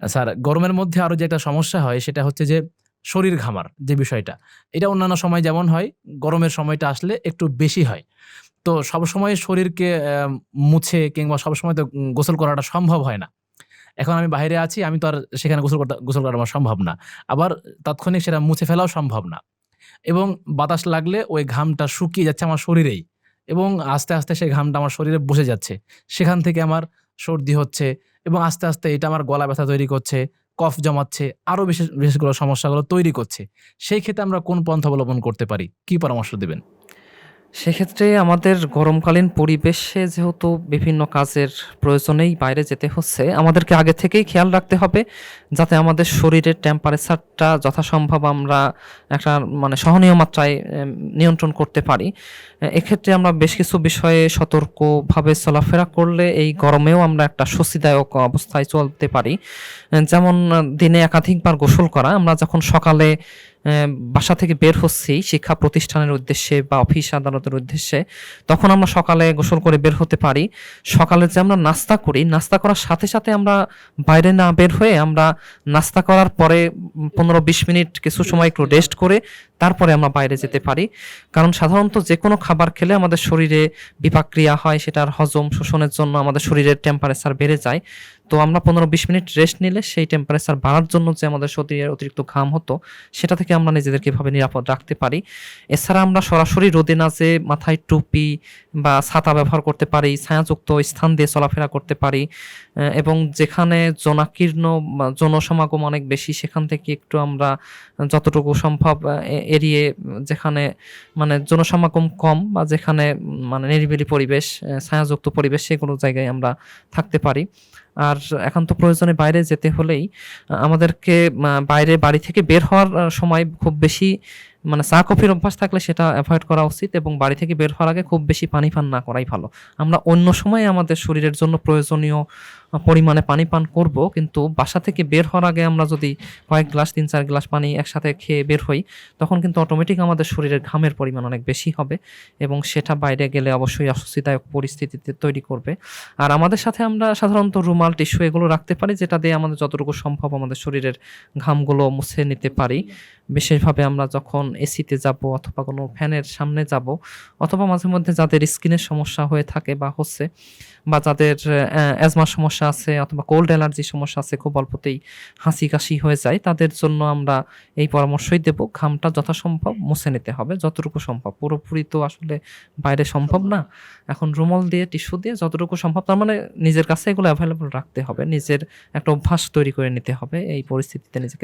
Sir, গরমের মধ্যে আরও যে একটা সমস্যা হয় সেটা হচ্ছে যে শরীর ঘামার যে বিষয়টা। এটা অন্যান্য সময় যেমন হয়, গরমের সময়টা আসলে একটু বেশি হয়। তো সবসময় শরীরকে মুছে কিংবা সবসময় তো গোসল করাটা সম্ভব হয় না। এখন আমি বাইরে আছি, আমি তো আর সেখানে গোসল করতে, গোসল করা আমার সম্ভব না। আবার তাৎক্ষণিক সেটা মুছে ফেলাও সম্ভব না। এবং বাতাস লাগলে ওই ঘামটা শুকিয়ে যাচ্ছে আমার শরীরেই। এবং আস্তে আস্তে সেই ঘামটা আমার শরীরে বসে যাচ্ছে। সেখান থেকে আমার সর্দি হচ্ছে এবং আস্তে আস্তে এটা আমার গলা ব্যথা তৈরি করছে, কফ জমাচ্ছে, আরও বিশেষ বিশেষগুলো সমস্যাগুলো তৈরি করছে। সেই ক্ষেত্রে আমরা কোন পন্থা অবলম্বন করতে পারি? কি পরামর্শ দেবেন? সেক্ষেত্রে আমাদের গরমকালীন পরিবেশে যেহেতু বিভিন্ন কাজের প্রয়োজনেই বাইরে যেতে হচ্ছে, আমাদেরকে আগে থেকেই খেয়াল রাখতে হবে যাতে আমাদের শরীরের টেম্পারেচারটা যথাসম্ভব আমরা একটা মানে সহনীয় মাত্রায় নিয়ন্ত্রণ করতে পারি। এক্ষেত্রে আমরা বেশ কিছু বিষয়ে সতর্কভাবে চলাফেরা করলে এই গরমেও আমরা একটা স্বস্তিদায়ক অবস্থায় চলতে পারি। যেমন দিনে একাধিকবার গোসল করা, আমরা যখন সকালে বাসা থেকে বের হচ্ছি শিক্ষা প্রতিষ্ঠানের উদ্দেশ্যে বা অফিস আদালতের উদ্দেশ্যে। তখন আমরা সকালে গোসল করে বের হতে পারি। সকালে যে আমরা নাস্তা করি, নাস্তা করার সাথে সাথে আমরা বাইরে না বের হয়ে আমরা নাস্তা করার পরে পনেরো বিশ মিনিট কিছু সময় একটু রেস্ট করে তারপরে আমরা বাইরে যেতে পারি। কারণ সাধারণত যে কোনো খাবার খেলে আমাদের শরীরে বিপাক্রিয়া হয়, সেটার হজম শোষণের জন্য আমাদের শরীরের টেম্পারেচার বেড়ে যায়। তো আমরা পনেরো বিশ মিনিট রেস্ট নিলে সেই টেম্পারেচার বাড়ার জন্য যে আমাদের শরীরের অতিরিক্ত ঘাম হতো, সেটা থেকে আমরা নিজেদেরকে এভাবে নিরাপদ রাখতে পারি। এছাড়া আমরা সরাসরি রোদে না যে মাথায় টুপি বা ছাতা ব্যবহার করতে পারি, ছায়াযুক্ত স্থান দিয়ে চলাফেরা করতে পারি এবং যেখানে জনাকীর্ণ জনসমাগম অনেক বেশি, সেখান থেকে একটু আমরা যতটুকু সম্ভব এড়িয়ে যেখানে মানে জনসমাগম কম বা যেখানে মানে নিরিবিলি পরিবেশ ছায়াযুক্ত পরিবেশ, সেগুলো জায়গায় আমরা থাকতে পারি। আর এখন তো প্রয়োজনে বাইরে যেতে হলেই আমাদেরকে বাইরে বাড়ি থেকে বের হওয়ার সময় খুব বেশি মানে চা, কফির অভ্যাস থাকলে সেটা অ্যাভয়েড করা উচিত এবং বাড়ি থেকে বের হওয়ার আগে খুব বেশি পানি পান না করাই ভালো। আমরা অন্য সময় আমাদের শরীরের জন্য প্রয়োজনীয় পরিমাণে পানি পান করব, কিন্তু বাসা থেকে বের হওয়ার আগে আমরা যদি কয়েক গ্লাস, তিন, চার গ্লাস পানি একসাথে খেয়ে বের হই, তখন কিন্তু অটোমেটিক আমাদের শরীরের ঘামের পরিমাণ অনেক বেশি হবে এবং সেটা বাইরে গেলে অবশ্যই অস্বস্তিদায়ক পরিস্থিতিতে তৈরি করবে। আর আমাদের সাথে আমরা সাধারণত রুমাল, টিস্যু এগুলো রাখতে পারি, যেটা দিয়ে আমাদের যতটুকু সম্ভব আমাদের শরীরের ঘামগুলো মুছে নিতে পারি। বিশেষভাবে আমরা যখন এসিতে যাব অথবা কোনো ফ্যানের সামনে যাব অথবা মাঝে মধ্যে যাদের স্কিনের সমস্যা হয়ে থাকে বা হচ্ছে বা যাদের অ্যাজমার সমস্যা আছে অথবা কোল্ড অ্যালার্জির সমস্যা আছে খুব অল্পতেই হাসি কাশি হয়ে যায়, তাদের জন্য আমরা এই পরামর্শই দেব, ঘামটা যথাসম্ভব মুছে নিতে হবে, যতটুকু সম্ভব। পুরোপুরি তো আসলে বাইরে সম্ভব না। এখন রুমাল দিয়ে, টিস্যু দিয়ে যতটুকু সম্ভব, তার মানে নিজের কাছে এগুলো অ্যাভেলেবল রাখতে হবে, নিজের একটা অভ্যাস তৈরি করে নিতে হবে, এই পরিস্থিতিতে নিজেকে